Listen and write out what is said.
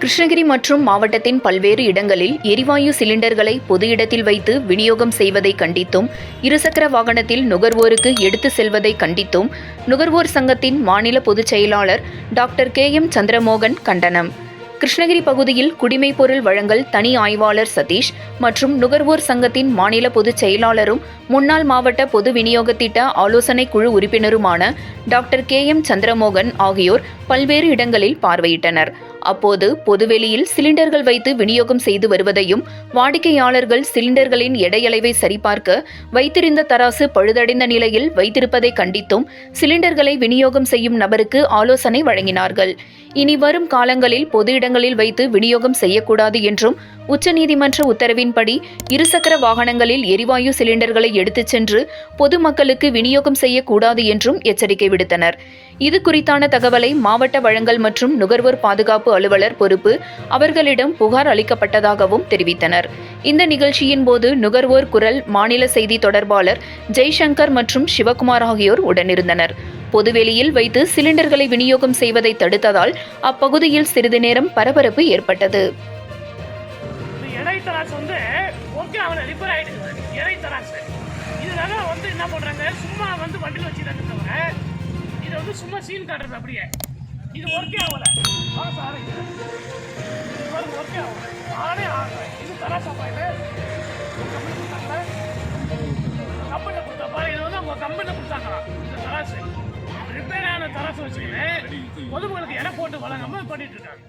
கிருஷ்ணகிரி மற்றும் மாவட்டத்தின் பல்வேறு இடங்களில் எரிவாயு சிலிண்டர்களை பொது இடத்தில் வைத்து விநியோகம் செய்வதை கண்டித்தும் இருசக்கர வாகனத்தில் நுகர்வோருக்கு எடுத்து செல்வதை கண்டித்தும் நுகர்வோர் சங்கத்தின் மாநில பொதுச் செயலாளர் டாக்டர் கே எம் சந்திரமோகன் கண்டனம். கிருஷ்ணகிரி பகுதியில் குடிமைப் பொருள் வழங்கல் தனி ஆய்வாளர் சதீஷ் மற்றும் நுகர்வோர் சங்கத்தின் மாநில பொதுச் செயலாளரும் முன்னாள் மாவட்ட பொது விநியோக திட்ட ஆலோசனை குழு உறுப்பினருமான டாக்டர் கே எம் சந்திரமோகன் ஆகியோர் பல்வேறு இடங்களில் பார்வையிட்டனர். அப்போது பொதுவெளியில் சிலிண்டர்கள் வைத்து விநியோகம் செய்து வருவதையும் வாடிக்கையாளர்கள் சிலிண்டர்களின் எடையளவை சரிபார்க்க வைத்திருந்த தராசு பழுதடைந்த நிலையில் வைத்திருப்பதை கண்டித்தும் சிலிண்டர்களை விநியோகம் செய்யும் நபருக்கு ஆலோசனை வழங்கினார்கள். இனி வரும் காலங்களில் பொது இடங்களில் வைத்து விநியோகம் செய்யக்கூடாது என்றும் உச்சநீதிமன்ற உத்தரவின்படி இருசக்கர வாகனங்களில் எரிவாயு சிலிண்டர்களை எடுத்துச் சென்று பொதுமக்களுக்கு விநியோகம் செய்யக்கூடாது என்றும் எச்சரிக்கை விடுத்தனர். இது குறித்தான தகவலை மாவட்ட வழங்கல் மற்றும் நுகர்வோர் பாதுகாப்பு அலுவலர் பொறுப்பு அவர்களிடம் புகார் அளிக்கப்பட்டதாகவும் தெரிவித்தனர். இந்த நிகழ்ச்சியின் போது நுகர்வோர் குரல் மாநில செய்தி தொடர்பாளர் ஜெய்சங்கர் மற்றும் சிவகுமார் ஆகியோர் உடனிருந்தனர். பொதுவெளியில் வைத்து சிலிண்டர்களை விநியோகம் செய்வதை தடுத்ததால் அப்பகுதியில் சிறிது நேரம் பரபரப்பு ஏற்பட்டது. இதனால வந்து என்ன பண்றாங்க? சும்மா வந்து வண்டியில் வச்சுட்டாங்க தவிர இதை வந்து சும்மா சீன் காட்டுறது அப்படியே. இது ஒர்க்கே ஆகல. ஆ சார் இது ஒர்க்கே ஆகல. ஆனே ஆகல. இது தராசா இது கம்பெனி கொடுத்தாங்களா கொடுத்தாப்பா இது வந்து அவங்க கம்பெனியில் கொடுத்தாங்களாம். இந்த தராசு. ரிப்பேர் ஆன தராசு வச்சுக்கிட்டு பொதுமக்களுக்கு எடை போட்டு வழங்காம பண்ணிட்டு இருக்காங்க.